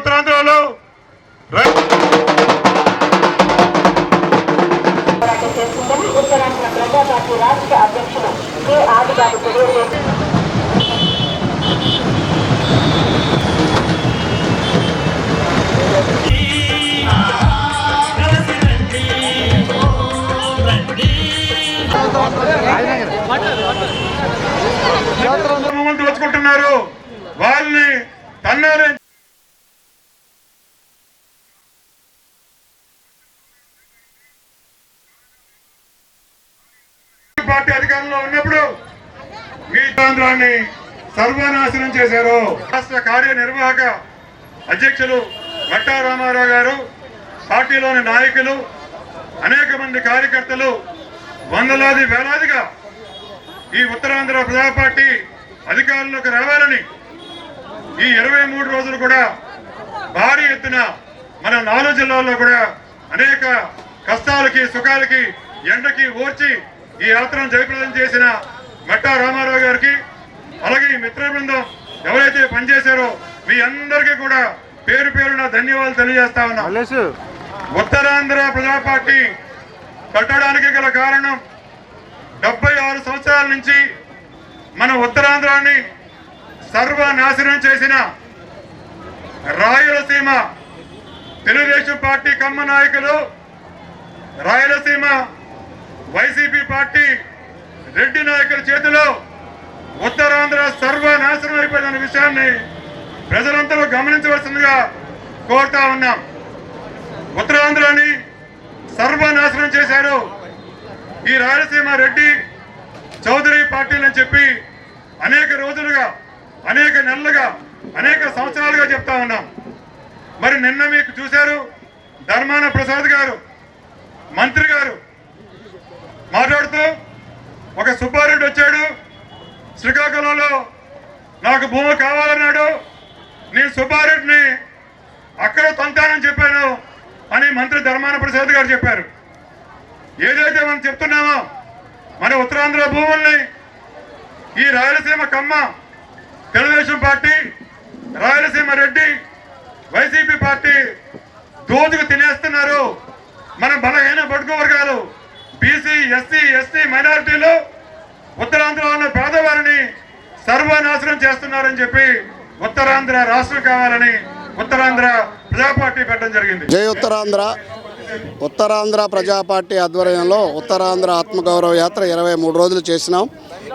ఉత్తరాంధ్రలో ఉత్తరాంధ్ర ప్రజా పార్టీ రాష్ట్ర కె తెలియజేశారు దోచుకుంటున్నారు వాళ్ళని తన్నారే పార్టీ అధికారంలో ఉన్నప్పుడు మీ ఆంధ్రాన్ని సర్వనాశనం చేశారు. రాష్ట్ర కార్యనిర్వాహక అధ్యక్షులు గట్టా రామారావు గారు పార్టీలోని నాయకులు అనేక మంది కార్యకర్తలు వందలాది వేలాదిగా ఈ ఉత్తరాంధ్ర ప్రజా పార్టీ అధికారంలోకి రావాలని ఈ ఇరవై మూడు రోజులు కూడా భారీ ఎత్తున మన నాలుగు జిల్లాల్లో కూడా అనేక కష్టాలకి సుఖాలకి ఎండకి ఓర్చి ఈ యాత్రను జయప్రదం చేసిన మెట్టా రామారావు గారికి అలాగే ఈ మిత్ర బృందం ఎవరైతే పనిచేశారో మీ అందరికీ కూడా పేరు పేరున ధన్యవాదాలు తెలియజేస్తా ఉన్నా. ఉత్తరాంధ్ర ప్రజా పార్టీ కట్టడానికి గల కారణం డెబ్బై ఆరు సంవత్సరాల నుంచి మన ఉత్తరాంధ్రాన్ని సర్వనాశనం చేసిన రాయలసీమ తెలుగుదేశం పార్టీ కమ్మ నాయకులు రాయలసీమ వైసీపీ పార్టీ రెడ్డి నాయకుల చేతిలో ఉత్తరాంధ్ర సర్వనాశనం అయిపోయిన విషయాన్ని ప్రజలందరూ గమనించవలసిందిగా కోరుతా ఉన్నాం. ఉత్తరాంధ్రాని సర్వనాశనం చేశారు ఈ రాయలసీమ రెడ్డి చౌదరి పార్టీలని చెప్పి అనేక రోజులుగా అనేక నెలలుగా అనేక సంవత్సరాలుగా చెప్తా ఉన్నాం. మరి నిన్న మీకు చూశారు ధర్మాన ప్రసాద్ గారు మంత్రి గారు మాట్లాడుతూ ఒక సుబ్బారెడ్డి వచ్చాడు శ్రీకాకుళంలో నాకు భూమి కావాలన్నాడు నేను సుబ్బారెడ్డిని అక్కడ తంతానని చెప్పాను అని మంత్రి ధర్మాన ప్రసాద్ గారు చెప్పారు. ఏదైతే మనం చెప్తున్నామో మన ఉత్తరాంధ్ర భూముల్ని ఈ Rayalaseema Kamma Telugu Desam party Rayalaseema Reddy YCP party దోచుకు తినేస్తున్నారు. మన బలహీన బడుగు వర్గాలు బీసీ ఎస్సీ ఎస్టీ మైనారిటీలు ఉత్తరాంధ్రలో ఉన్న పేదవారిని సర్వనాశనం చేస్తున్నారని చెప్పి ఉత్తరాంధ్ర రాష్ట్రం కావాలని ఉత్తరాంధ్ర ప్రజాపార్టీ పెట్టడం జరిగింది. జై ఉత్తరాంధ్ర. ఉత్తరాంధ్ర ప్రజాపార్టీ ఆధ్వర్యంలో ఉత్తరాంధ్ర ఆత్మగౌరవ యాత్ర ఇరవై మూడు రోజులు చేసినాం.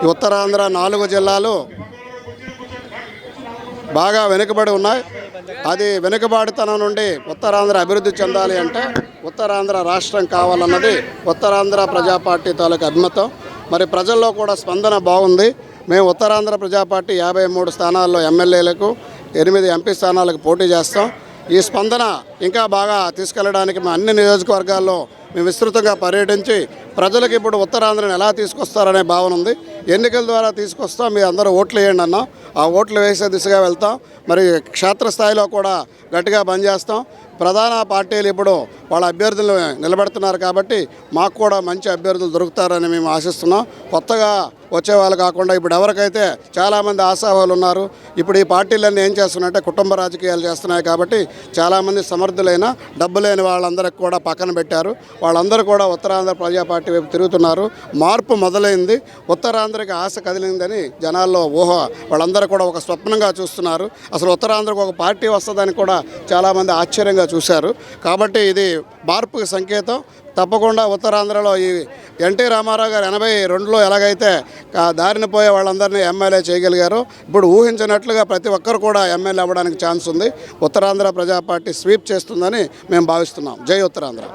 ఈ ఉత్తరాంధ్ర నాలుగు జిల్లాలు బాగా వెనుకబడి ఉన్నాయి. అది వెనుకబాటుతనం నుండి ఉత్తరాంధ్ర అభివృద్ధి చెందాలి అంటే ఉత్తరాంధ్ర రాష్ట్రం కావాలన్నది ఉత్తరాంధ్ర ప్రజా పార్టీ తాలూకు అభిమతం. మరి ప్రజల్లో కూడా స్పందన బాగుంది. మేము ఉత్తరాంధ్ర ప్రజా పార్టీ యాభై మూడు స్థానాల్లో ఎమ్మెల్యేలకు ఎనిమిది ఎంపీ స్థానాలకు పోటీ చేస్తాం. ఈ స్పందన ఇంకా బాగా తీసుకెళ్ళడానికి మా అన్ని నియోజకవర్గాల్లో మేము విస్తృతంగా పర్యటించి ప్రజలకు ఇప్పుడు ఉత్తరాంధ్రను ఎలా తీసుకొస్తారనే భావన ఉంది. ఎన్నికల ద్వారా తీసుకొస్తాం మీ అందరూ ఓట్లు వేయండి అన్నాం. ఆ ఓట్లు వేసే దిశగా వెళ్తాం. మరి క్షేత్రస్థాయిలో కూడా గట్టిగా పనిచేస్తాం. ప్రధాన పార్టీలు ఇప్పుడు వాళ్ళ అభ్యర్థులు నిలబెడుతున్నారు కాబట్టి మాకు కూడా మంచి అభ్యర్థులు దొరుకుతారని మేము ఆశిస్తున్నాం. కొత్తగా వచ్చే వాళ్ళు కాకుండా ఇప్పుడు ఎవరికైతే చాలామంది ఆశావాళ్ళు ఉన్నారు ఇప్పుడు ఈ పార్టీలన్నీ ఏం చేస్తున్నాయంటే కుటుంబ రాజకీయాలు చేస్తున్నాయి కాబట్టి చాలామంది సమర్థులైన డబ్బు లేని వాళ్ళందరికీ కూడా పక్కన పెట్టారు. వాళ్ళందరూ కూడా ఉత్తరాంధ్ర ప్రజా పార్టీ వైపు తిరుగుతున్నారు. మార్పు మొదలైంది. ఉత్తరాంధ్రకి ఆశ కదిలిందని జనాల్లో ఊహ. వాళ్ళందరూ కూడా ఒక స్వప్నంగా చూస్తున్నారు. అసలు ఉత్తరాంధ్రకు ఒక పార్టీ వస్తుందని కూడా చాలామంది ఆశ్చర్యంగా చూశారు. కాబట్టి ఇది మార్పుకి సంకేతం. తప్పకుండా ఉత్తరాంధ్రలో ఈ ఎన్టీ రామారావు గారు ఎనభై రెండులో ఎలాగైతే దారిన పోయే వాళ్ళందరినీ ఎమ్మెల్యే చేయగలిగారు ఇప్పుడు ఊహించినట్లుగా ప్రతి ఒక్కరు కూడా ఎమ్మెల్యే అవ్వడానికి ఛాన్స్ ఉంది. ఉత్తరాంధ్ర ప్రజా పార్టీ స్వీప్ చేస్తుందని మేము భావిస్తున్నాం. జై ఉత్తరాంధ్ర.